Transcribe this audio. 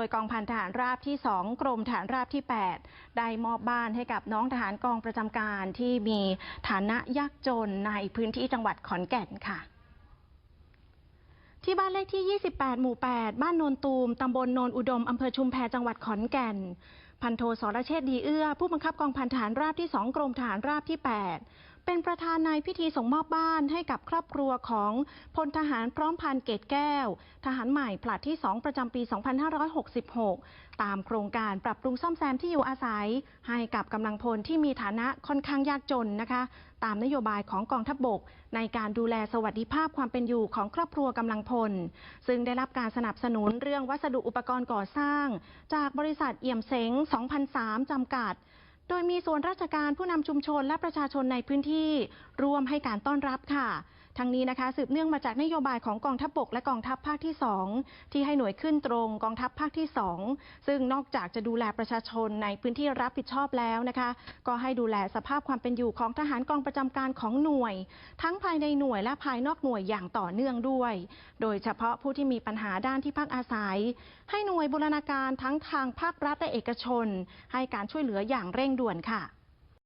โดยกองพันทหารราบที่ 2 กรมทหารราบที่ 8 ได้มอบบ้านให้กับน้องทหารกองประจำการที่มีฐานะยากจนในพื้นที่จังหวัดขอนแก่นค่ะ ที่บ้านเลขที่ 28 หมู่ 8 บ้านโนนตูม ตำบลโนนอุดม อำเภอชุมแพจังหวัดขอนแก่น พันโทสรเชษฐ์ดีเอื้อ ผู้บังคับกองพันทหารราบที่ 2 กรมทหารราบที่ 8 เป็นประธานในพิธีส่งมอบบ้านให้กับครอบครัวของพลทหารพร้อมพันเกตแก้ว ทหารใหม่ผลัดที่ 2 ประจำปี 2566 ตามโครงการปรับปรุงซ่อมแซมที่อยู่อาศัย ให้กับกำลังพลที่มีฐานะค่อนข้างยากจนนะคะ ตามนโยบายของกองทัพบบก ในการดูแลสวัสดิภาพความเป็นอยู่ของครอบครัวกำลังพล ซึ่งได้รับการสนับสนุนเรื่องวัสดุอุปกรณ์ก่อสร้าง จากบริษัทเอี่ยมเสง 2003 จำกัด โดยมีส่วนราชการผู้นำชุมชนและประชาชนในพื้นที่ร่วมให้การต้อนรับค่ะ ทั้งนี้นะคะสืบเนื่องมาจากนโยบายของกองทัพบกและกองทัพภาคที่ 2 ที่ให้หน่วยขึ้นตรงกองทัพภาคที่ 2 ซึ่งนอกจากจะดูแลประชาชนในพื้นที่รับผิดชอบแล้วนะคะ ก็ให้ดูแลสภาพความเป็นอยู่ของทหารกองประจำการของหน่วย ทั้งภายในหน่วยและภายนอกหน่วยอย่างต่อเนื่องด้วย โดยเฉพาะผู้ที่มีปัญหาด้านที่พักอาศัย ให้หน่วยบูรณาการทั้งทางภาครัฐและเอกชน ให้การช่วยเหลืออย่างเร่งด่วนค่ะ